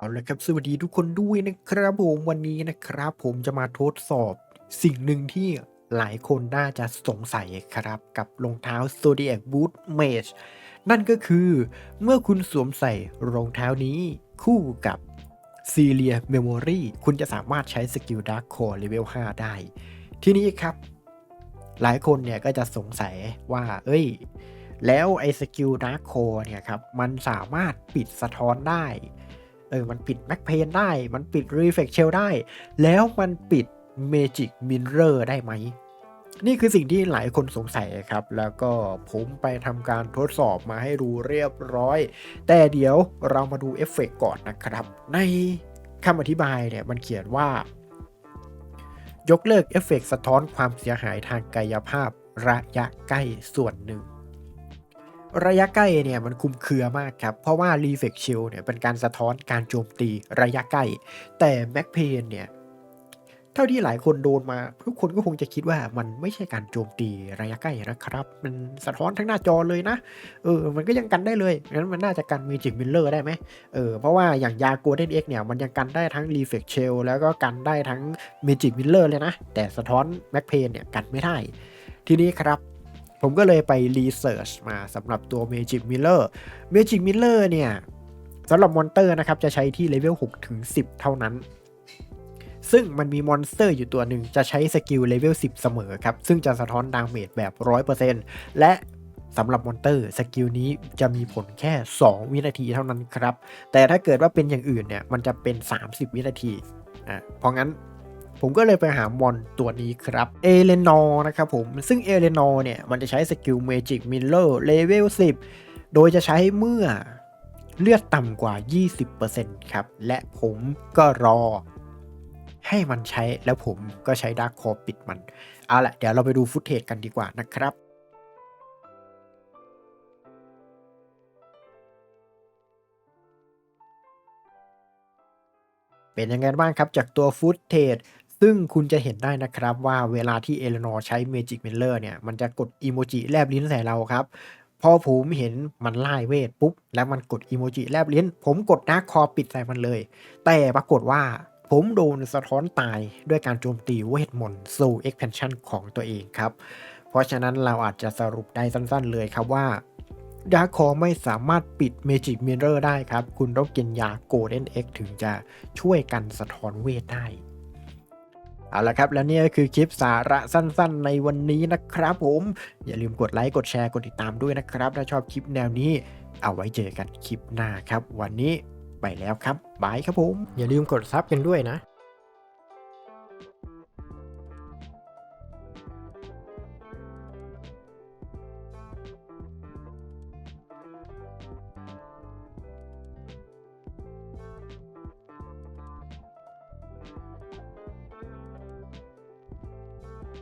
เอาละครับสวัสดีทุกคนด้วยนะครับผมวันนี้นะครับ ผมจะมาทดสอบสิ่งหนึ่งที่หลายคนน่าจะสงสัยครับกับรองเท้า Zodiac Boot Mage นั่นก็คือเมื่อคุณสวมใส่รองเท้านี้คู่กับ c e l i a Memory คุณจะสามารถใช้สกิล Dark Core Level 5ได้ ที่นี้ครับ หลายคนเนี่ยก็จะสงสัยว่า เอ้ย แล้วไอ้สกิล Dark Core เนี่ยครับ มันสามารถปิดสะท้อนได้ เออมันปิดแม็กเพนได้ มันปิด Reflect Shell ได้ แล้วมันปิด Magic Mirror ได้ไหม นี่คือสิ่งที่หลายคนสงสัยครับ แล้วก็ผมไปทำการทดสอบมาให้ดูเรียบร้อย แต่เดี๋ยวเรามาดูเอฟเฟกต์ก่อนนะครับ ในคำอธิบายเนี่ยมันเขียนว่า ยกเลิกเอฟเฟกต์สะท้อนความเสียหายทางกายภาพระยะใกล้ส่วนหนึ่ง ระยะใกล้เนี่ยมันคุมเครือมากครับ เพราะว่า Reflect Shield เนี่ยเป็นการสะท้อนการโจมตีระยะใกล้ แต่ Mac p a i n เนี่ยเท่าที่หลายคนโดนมา ทุกคนก็คงจะคิดว่ามันไม่ใช่การโจมตีระยะใกล้นะครับ มันสะท้อนทั้งหน้าจอเลยนะ เออ มันก็ยังกันได้เลยงั้นมันน่าจะกัน Magic Mirror ได้ไหมเออ เพราะว่าอย่างยา Golden X เนี่ยมันยังกันได้ทั้ง Reflect Shell แล้วก็กันได้ทั้ง Magic Mirror เลยนะ แต่สะท้อน Mac p a i n เนี่ยกันไม่ได้ ทีนี้ครับ ผมก็เลยไปรีเสิร์ชมาสำหรับตัว Magic Mirror Magic Mirror เนี่ยสำหรับมอนเตอร์นะครับ จะใช้ที่เลเวล6ถึง10 เท่านั้น ซึ่งมันมีมอนสเตอร์อยู่ตัวหนึ่งจะใช้สกิลเลเวล10 เสมอครับ ซึ่งจะสะท้อนดาเมจแบบ 100%และสำหรับมอนเตอร์สกิลนี้จะมีผลแค่ 2 วินาทีเท่านั้นครับ แต่ถ้าเกิดว่าเป็นอย่างอื่นเนี่ยมันจะเป็น 30 วินาทีอะเพราะงั้น ผมก็เลยไปหามอนตัวนี้ครับเอเลนอร์นะครับผมซึ่งเอเลนอร์เนี่ย มันจะใช้สกิล Magic Miller Level 10 โดยจะใช้เมื่อเลือดต่ำกว่า 20%ครับ และผมก็รอให้มันใช้แล้วผมก็ใช้ดาร์คคอปิดมัน เอาละเดี๋ยวเราไปดูฟุตเทจกันดีกว่านะครับเป็นยังไงบ้างครับจากตัวฟุตเทจ ซึ่งคุณจะเห็นได้นะครับว่าเวลาที่เอเลนอร์ใช้ Magic Miller เนี่ย มันจะกดอีโมจิแลบลิ้นใส่เราครับ พอผมเห็นมันไล่เวทปุ๊บ แล้วมันกดอีโมจิแลบลิ้น ผมกดดาคอปิดใส่มันเลย แต่ปรากฏว่าผมโดนสะท้อนตายด้วยการโจมตีเวทมนต์ Soul Expansion ของตัวเองครับ เพราะฉะนั้นเราอาจจะสรุปได้สั้นๆเลยครับว่าดาร์คอไม่สามารถปิด Magic Mirror ได้ครับ คุณต้องกินยา Golden X ถึงจะช่วยกันสะท้อนเวทได้ เอาละครับ แล้วนี่ก็คือคลิปสาระสั้นๆ ในวันนี้นะครับผม อย่าลืมกดไลค์ กดแชร์ กดติดตามด้วยนะครับ ถ้าชอบคลิปแนวนี้เอาไว้เจอกันคลิปหน้าครับ วันนี้ไปแล้วครับบายครับผม อย่าลืมกดซับกันด้วยนะ